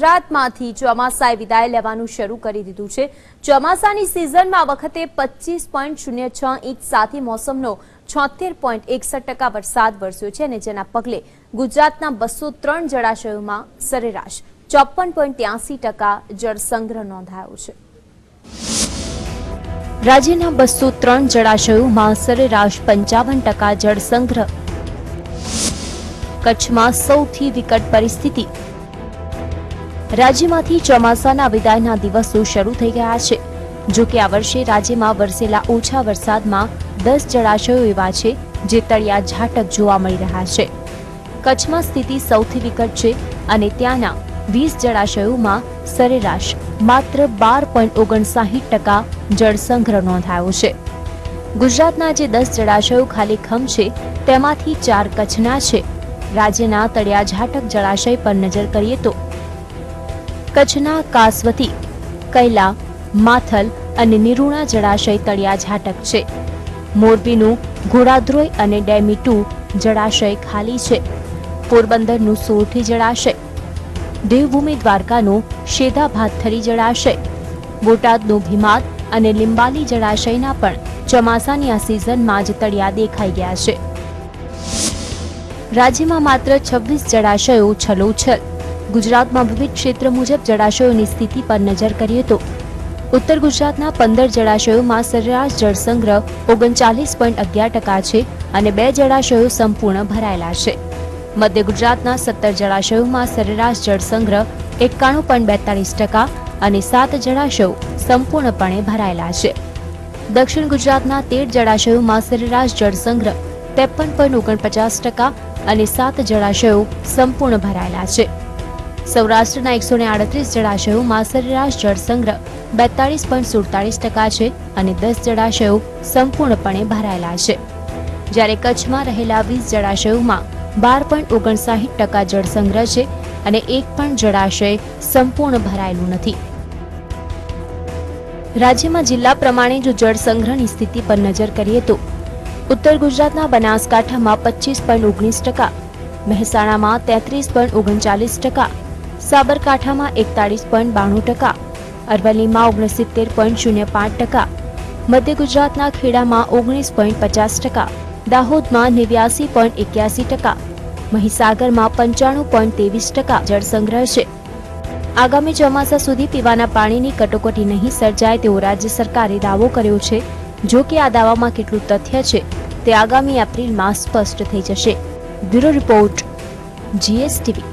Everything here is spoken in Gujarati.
ગુજરાતમાંથી ચોમાસાએ વિદાય લેવાનું શરૂ કરી દીધું છે. ચોમાસાની સિઝનમાં વખતે પચીસ પોઈન્ટ શૂન્ય છ ઇંચ સાથે મોસમનો છોતેર પોઈન્ટ એકસઠ ટકા વરસાદ વરસ્યો છે અને જેના પગલે ગુજરાતના બસો ત્રણ જળાશયોમાં સરેરાશ ચોપન પોઈન્ટ ત્યાસી ટકા જળસંગ્રહ નોંધાયો છે. રાજ્યના બસો ત્રણ જળાશયોમાં સરેરાશ પંચાવન ટકા જળસંગ્રહ. કચ્છમાં સૌથી વિકટ પરિસ્થિતિ રાજ્યમાંથી ચોમાસાના વિદાયના દિવસો શરૂ થઈ ગયા છે. જો કે આ વર્ષે રાજ્યમાં વરસેલા ઓછા વરસાદમાં દસ જળાશયો એવા છે જે તળિયા ઝાટક જોવા મળી રહ્યા છે. કચ્છમાં સ્થિતિ સૌથી વિકટ છે અને ત્યાંના વીસ જળાશયોમાં સરેરાશ માત્ર બાર પોઈન્ટ ઓગણસાહીઠ ટકા જળસંગ્રહ નોંધાયો છે. ગુજરાતના જે દસ જળાશયો ખાલી ખમ છે તેમાંથી ચાર કચ્છના છે. રાજ્યના તળિયા ઝાટક જળાશય પર નજર કરીએ તો કચ્છના કાસવતી, કૈલા, માથલ અને નિરૂણા જળાશય તળિયા ઝાટક છે. મોરબીનું ઘોડાદ્રોય અને ડેમી ટુ જળાશય ખાલી છે. પોરબંદરનું સોરઠી જળાશય, દેવભૂમિ દ્વારકાનું શેધા ભાથરી જળાશય, બોટાદનું ભીમાત અને લિંબાલી જળાશયના પણ ચોમાસાની આ સિઝનમાં જ તળિયા દેખાઈ ગયા છે. રાજ્યમાં માત્ર છવ્વીસ જળાશયો છલોછલ ગુજરાતમાં વિવિધ ક્ષેત્ર મુજબ જળાશયોની સ્થિતિ પર નજર કરીએ તો ઉત્તર ગુજરાતના પંદર જળાશયોમાં સરેરાશ જળસંગ્રહ ઓગણચાલીસ પોઈન્ટ અગિયાર ટકા છે અને બે જળાશયો સંપૂર્ણ ભરાયેલા છે. મધ્ય ગુજરાતના સત્તર જળાશયોમાં સરેરાશ જળસંગ્રહ એકાણું પોઈન્ટ બેતાલીસ ટકા અને સાત જળાશયો સંપૂર્ણપણે ભરાયેલા છે. દક્ષિણ ગુજરાતના તેર જળાશયોમાં સરેરાશ જળસંગ્રહ ત્રેપન પોઈન્ટ ઓગણપચાસ ટકા અને સાત જળાશયો સંપૂર્ણ ભરાયેલા છે. સૌરાષ્ટ્રના એકસો ને આડત્રીસ જળાશયોમાં સરેરાશ જળસંગ્રહ બેતાળીસ પોઈન્ટ સુડતાલીસ ટકા છે અને દસ જળાશયો સંપૂર્ણપણે ભરાયેલા છે. જ્યારે કચ્છમાં રહેલા વીસ જળાશયોમાં બાર પોઈન્ટ ઓગણસાહીઠ ટકા જળ સંગ્રહ છે અને એક પણ જળાશય સંપૂર્ણ ભરાયેલું નથી. રાજ્યમાં જિલ્લા પ્રમાણે જો જળ સંગ્રહની સ્થિતિ પર નજર કરીએ તો ઉત્તર ગુજરાતના બનાસકાંઠામાં પચીસ પોઈન્ટ ઓગણીસ ટકા, મહેસાણામાં તેત્રીસ પોઈન્ટ ઓગણચાલીસ ટકા સાબરકાંઠામાં એકતાળીસ પોઈન્ટ બાણું ટકા, અરવલ્લીમાં ઓગણસિત્તેર પોઈન્ટ શૂન્ય પાંચ ટકા, મધ્ય ગુજરાતના ખેડામાં ઓગણીસ પોઈન્ટ પચાસ ટકા, દાહોદમાં નેવ્યાસી પોઈન્ટ એક્યાસી ટકા, મહીસાગરમાં પંચાણું પોઈન્ટ ત્રેવીસ ટકા જળસંગ્રહ છે. આગામી ચોમાસા સુધી પીવાના પાણીની કટોકટી નહીં સર્જાય તેવો રાજ્ય સરકારે દાવો કર્યો છે, જો કે આ દાવામાં કેટલું તથ્ય છે, તે આગામી એપ્રિલમાં સ્પષ્ટ થઈ જશે. Bureau report, GSTV.